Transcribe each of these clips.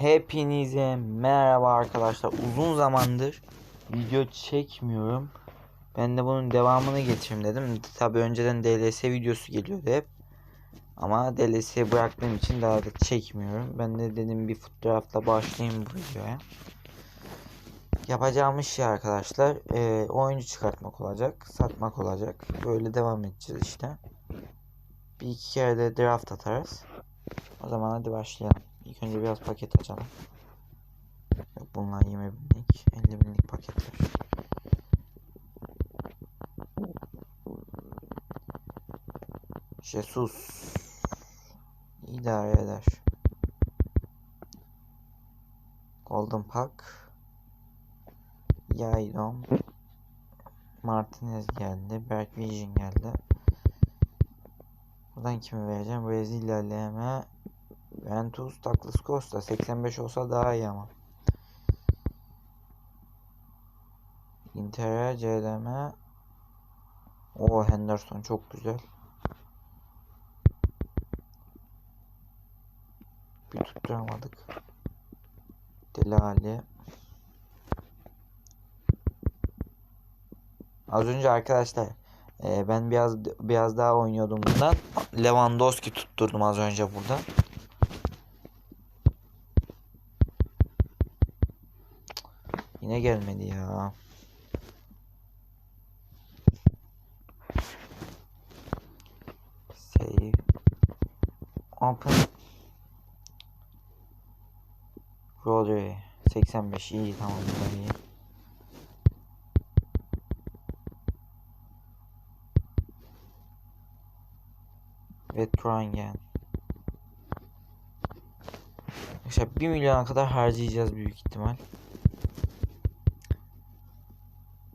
Hepinize merhaba arkadaşlar. Uzun zamandır video çekmiyorum. Ben de bunun devamını getireyim dedim. Tabi önceden DLS videosu geliyordu hep. Ama DLS bıraktığım için daha da çekmiyorum. Ben de dedim bir fotoğrafla başlayayım bu videoya. Yapacağımız şey arkadaşlar e, oyuncu çıkartmak olacak. Satmak olacak. Böyle devam edeceğiz işte. Bir iki kere de draft atarız. O zaman hadi başlayalım. İlk önce biraz paket açalım. Bunlar 20 binlik, 50 binlik paketler. Jesus idare eder. Golden Pack Yaydom Martinez geldi. Berk Vision geldi. Buradan kimi vereceğim? Brezilya LM Ventus Douglas Costa 85 olsa daha iyi ama. Inter'e CDM O Henderson çok güzel. Bir tutturamadık. Delali. Az önce arkadaşlar e, ben biraz biraz daha oynuyordum bundan. Lewandowski tutturdum az önce burada. Yine gelmedi ya. Save. Open. Rodri 85 iyi tamam iyi. Ve Trangen. İşte 1 milyona kadar harcayacağız büyük ihtimal.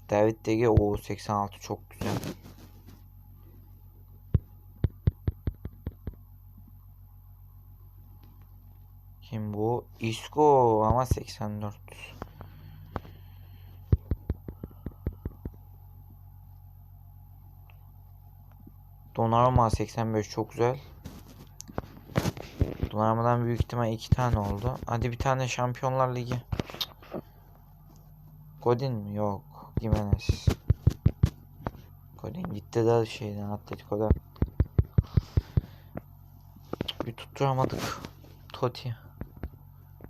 David Dege o 86 çok güzel. Kim bu? Isco ama 84. Donnarumma 85 çok güzel. Donnarumma'dan büyük ihtimal iki tane oldu. Hadi bir tane Şampiyonlar Ligi. Godin mi? Yok. Jimenez. Godin gitti de şeyden Atletico'da. Bir tutturamadık. Totti.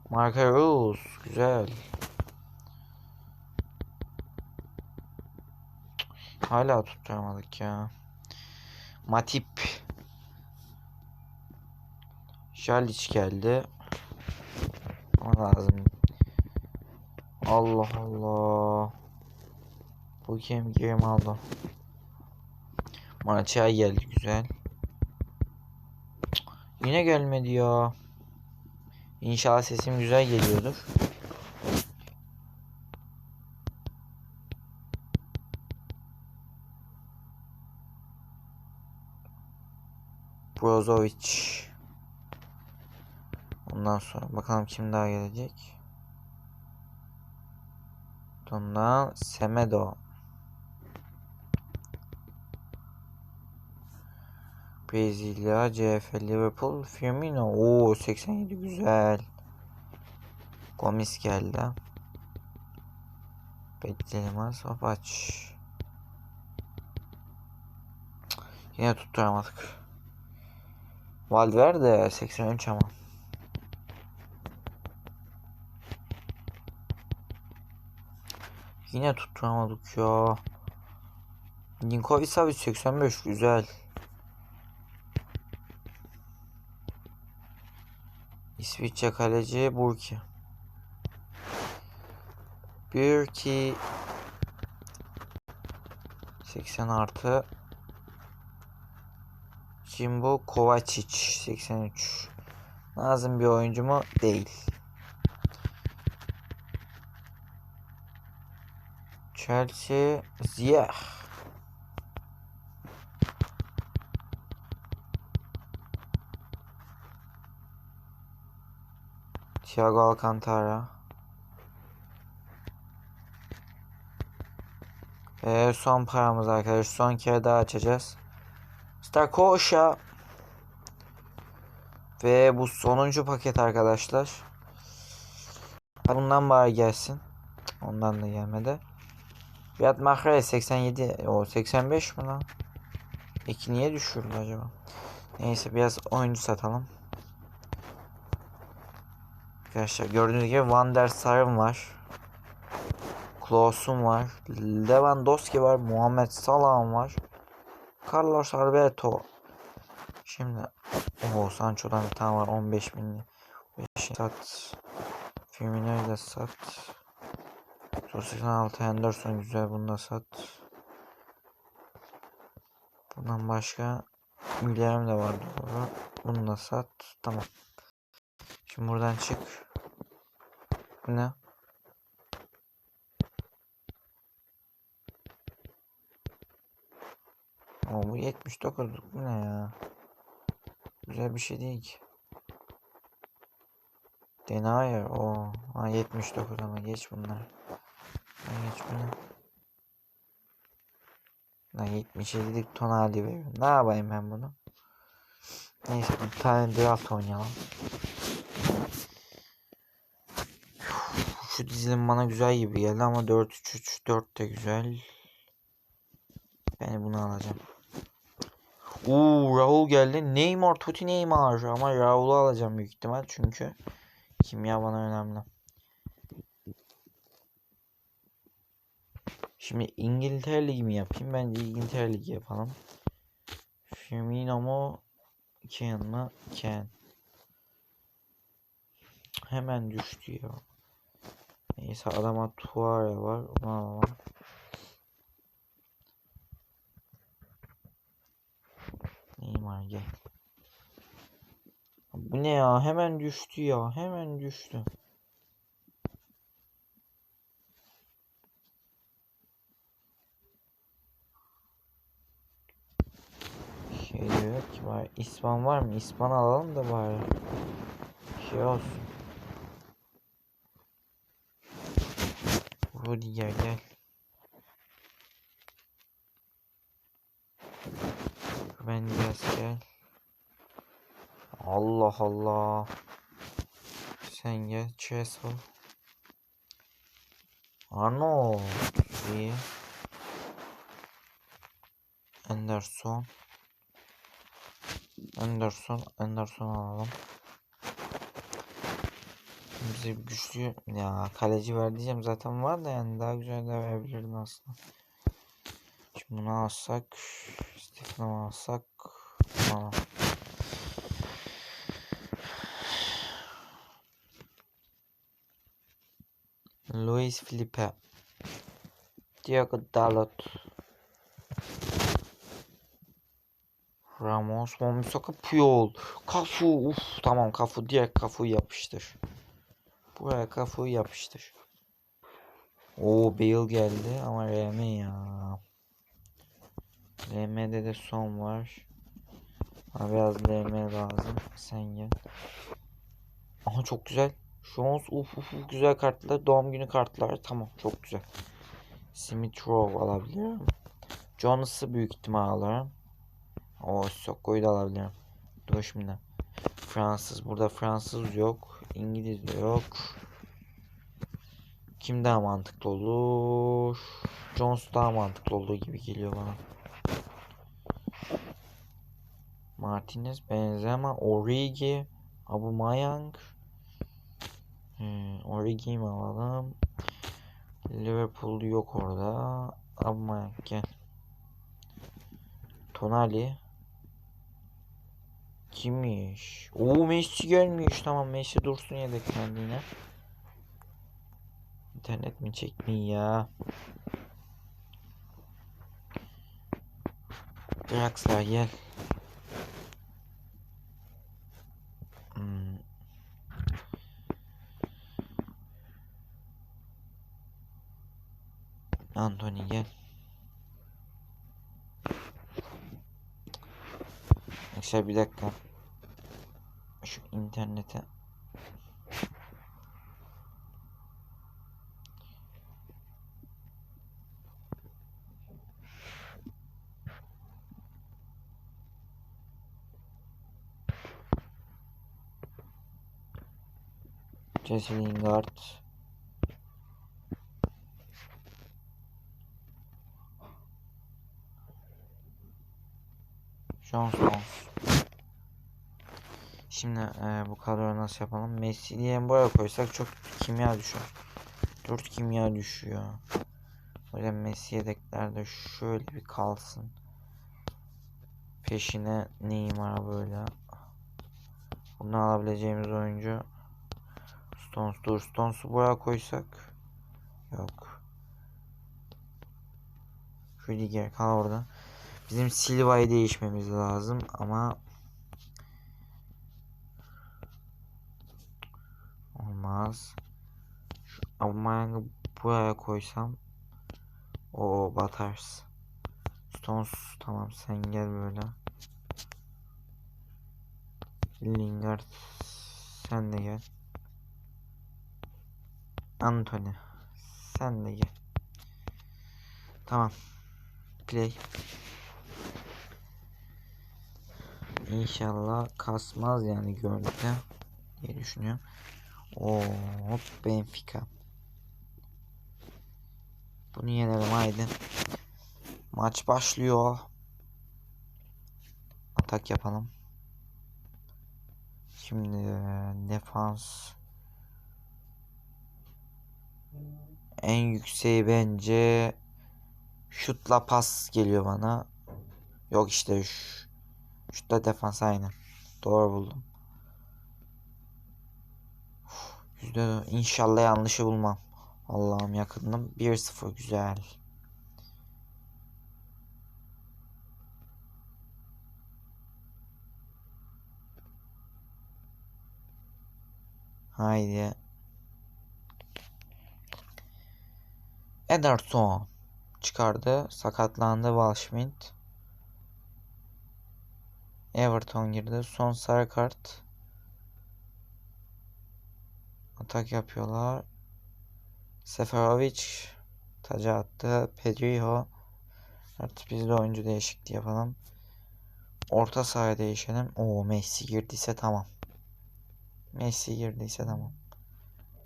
Marka Rose. Güzel. Hala tutturamadık ya. Matip. Jalic geldi. Ama lazım. Allah Allah. Bu kim game aldı. Maçaya geldi güzel. Yine gelmedi ya. İnşallah sesim güzel geliyordur. Brozovic. Ondan sonra bakalım kim daha gelecek. Ondan Semedo. Brezilya, CF, Liverpool, Firmino. Oo 87 güzel. Gomis geldi. Bekleyelim az. Hop. Yine tutturamadık. Valverde 83 ama. Yine tutturamadık ya. Linkovic Savic 85 güzel. İsviçre kaleci Burki. Burki 80 artı Jimbo Kovacic 83 Lazım bir oyuncu mu? Değil. Chelsea Ziyeh Thiago Alcantara Ve son paramız arkadaşlar. Son kere daha açacağız. Starkoşa Ve bu sonuncu paket arkadaşlar. Bundan bari gelsin. Ondan da gelmedi. Fiyat Mahrez 87 o 85 mi lan? Peki niye düşürdü acaba? Neyse biraz oyuncu satalım. Arkadaşlar gördüğünüz gibi Van der Sar'ın var. Klos'un var. Lewandowski var. Muhammed Salah'ın var. Carlos Alberto. Şimdi o Sancho'dan bir tane var 15 bin. 5 sat. Firmino'yu da sat. 86 Henderson güzel bunu da sat. Bundan başka Müller'im de var doğru. Bunu da sat. Tamam. Şimdi buradan çık. Ne? O bu 79'luk bu ne ya? Güzel bir şey değil ki. Denayer o. Ha 79 ama geç bunlar. Ha, geç bunu. Lan 77'lik ton hali veriyorum. Ne yapayım ben bunu? Neyse bir tane draft oynayalım. Şu dizilim bana güzel gibi geldi ama 4-3-3-4 de güzel. Ben bunu alacağım. Oo Raul geldi. Neymar, Totti Neymar. Ama Raul'u alacağım büyük ihtimal çünkü kimya bana önemli. Şimdi İngiltere Ligi mi yapayım? Bence İngiltere Ligi yapalım. Firmino mu? Ken mı? Ken. Hemen düştü ya. Neyse adama Tuare var. Onu alalım. Neymar gel. Bu ne ya? Hemen düştü ya. Hemen düştü. Şey diyor ki var. İspan var mı? İspan alalım da bari. Şey olsun. Rudiger gel. Ben Diaz gel. Allah Allah. Sen gel. Chesel. Arnold. İyi. Anderson. Anderson. Anderson alalım. Bir güçlü ya kaleci ver diyeceğim zaten var da yani daha güzel de verebilirdin aslında. Şimdi bunu alsak Stephen'ı alsak Aa. Luis Felipe Diego Dalot Ramos Momisaka Puyol Kafu uf tamam Kafu diğer Kafu'yu yapıştır Buraya Kafu'yu yapıştır. Oo Bale geldi ama RM ya. LM'de de son var. Bana biraz LM lazım. Sen gel. Aha çok güzel. Jones uf uf uf güzel kartlar. Doğum günü kartlar tamam çok güzel. Smith Rowe alabilirim. Jonas'ı büyük ihtimal alırım. O Sokko'yu da alabilirim. Dur şimdi. Fransız. Burada Fransız yok. İngiliz yok. Kim daha mantıklı olur? Jones daha mantıklı olduğu gibi geliyor bana. Martinez, Benzema, Origi, Aubameyang. Hmm, Origi'yi mi alalım? Liverpool yok orada. Aubameyang gel. Tonali. Kimmiş? Oo Messi gelmiş. Tamam Messi dursun yedek kendine. İnternet mi çekmiyor ya? Draxler gel. Hmm. Anthony gel. Arkadaşlar bir dakika. Şu internete Jesse Lingard John Stones. Şimdi e, bu kadroyu nasıl yapalım? Messi diye buraya koysak çok kimya düşer. 4 kimya düşüyor. O yüzden Messi yedeklerde şöyle bir kalsın. Peşine Neymar böyle. Bunu alabileceğimiz oyuncu Stones dur Stones'u buraya koysak yok. Rüdiger kal orada. Bizim Silva'yı değişmemiz lazım ama olmaz. Şu Aubameyang'ı buraya koysam o batars. Stones tamam sen gel böyle. Lingard sen de gel. Anthony sen de gel. Tamam. Play. İnşallah kasmaz yani görüntü diye düşünüyorum. Oo, Benfica. Bunu yenelim haydi. Maç başlıyor. Atak yapalım. Şimdi defans en yükseği bence şutla pas geliyor bana. Yok işte şu şutla defans aynı. Doğru buldum. Yüzde inşallah yanlışı bulmam. Allah'ım yakındım. 1-0 güzel. Haydi. Ederson çıkardı. Sakatlandı Walschmidt. Everton girdi. Son sarı kart. Atak yapıyorlar. Seferovic taca attı. Pedriho. Artık biz de oyuncu değişikliği yapalım. Orta sahaya değişelim. Oo Messi girdiyse tamam. Messi girdiyse tamam.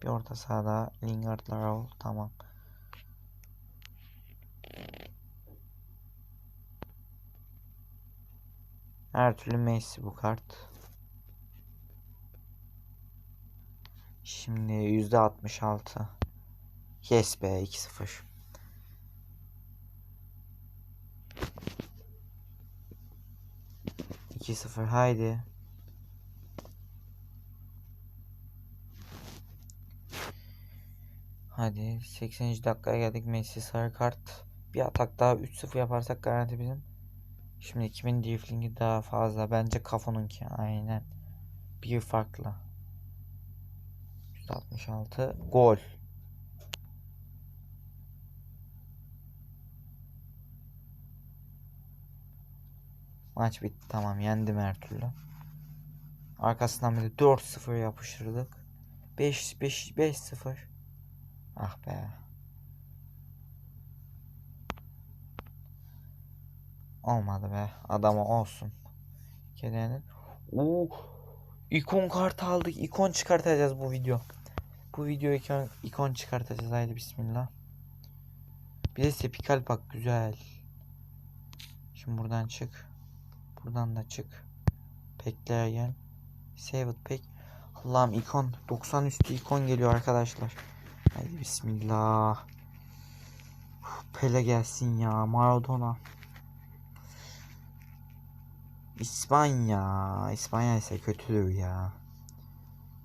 Bir orta sahada Lingard Raul tamam. Her türlü Messi bu kart. Şimdi yüzde 66. Yes be 2-0. İki sıfır haydi. Hadi 80. dakikaya geldik. Messi sarı kart. Bir atak daha 3-0 yaparsak garanti bizim. Şimdi 2000 driflingi daha fazla. Bence Kafo'nunki. Aynen. Bir farklı. 166. Gol. Maç bitti. Tamam. Yendim her türlü. Arkasından bir de 4-0 yapıştırdık. 5 5 5-0. Ah be. Olmadı be. Adama olsun. Kedenin. Oo. İkon kart aldık. İkon çıkartacağız bu video. Bu video ikon, ikon çıkartacağız. Haydi bismillah. Bir de sepikal bak güzel. Şimdi buradan çık. Buradan da çık. Pekler gel. Save it pek. Allah'ım ikon. 90 üstü ikon geliyor arkadaşlar. Haydi bismillah. Pele gelsin ya. Maradona. İspanya. İspanya ise kötüdür ya.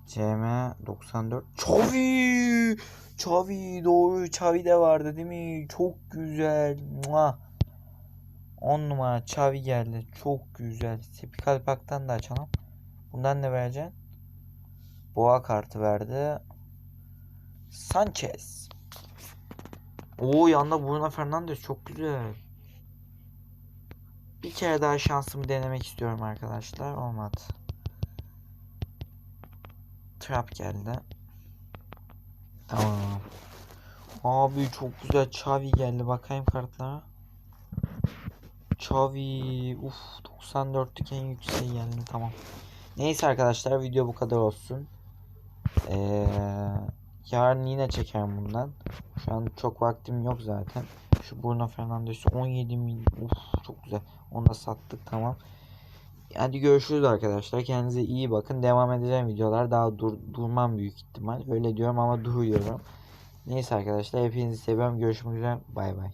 CM 94. Xavi. Xavi doğru. Xavi de vardı değil mi? Çok güzel. Mua. 10 numara Xavi geldi. Çok güzel. Tipikal paktan da açalım. Bundan ne vereceksin? Boğa kartı verdi. Sanchez. Oo yanda Bruno Fernandes çok güzel. Bir kere daha şansımı denemek istiyorum arkadaşlar. Olmadı. Trap geldi. Tamam. Abi çok güzel Xavi geldi. Bakayım kartlara. Xavi. Uf 94'lük en yükseği geldi. Tamam. Neyse arkadaşlar video bu kadar olsun. Ee, yarın yine çekerim bundan. Şu an çok vaktim yok zaten. Şu Bruno Fernandes 17 milyon. Uf çok güzel. Onu da sattık tamam. hadi görüşürüz arkadaşlar. Kendinize iyi bakın. Devam edeceğim videolar. Daha dur, durmam büyük ihtimal. Öyle diyorum ama duruyorum. Neyse arkadaşlar hepinizi seviyorum. Görüşmek üzere. Bay bay.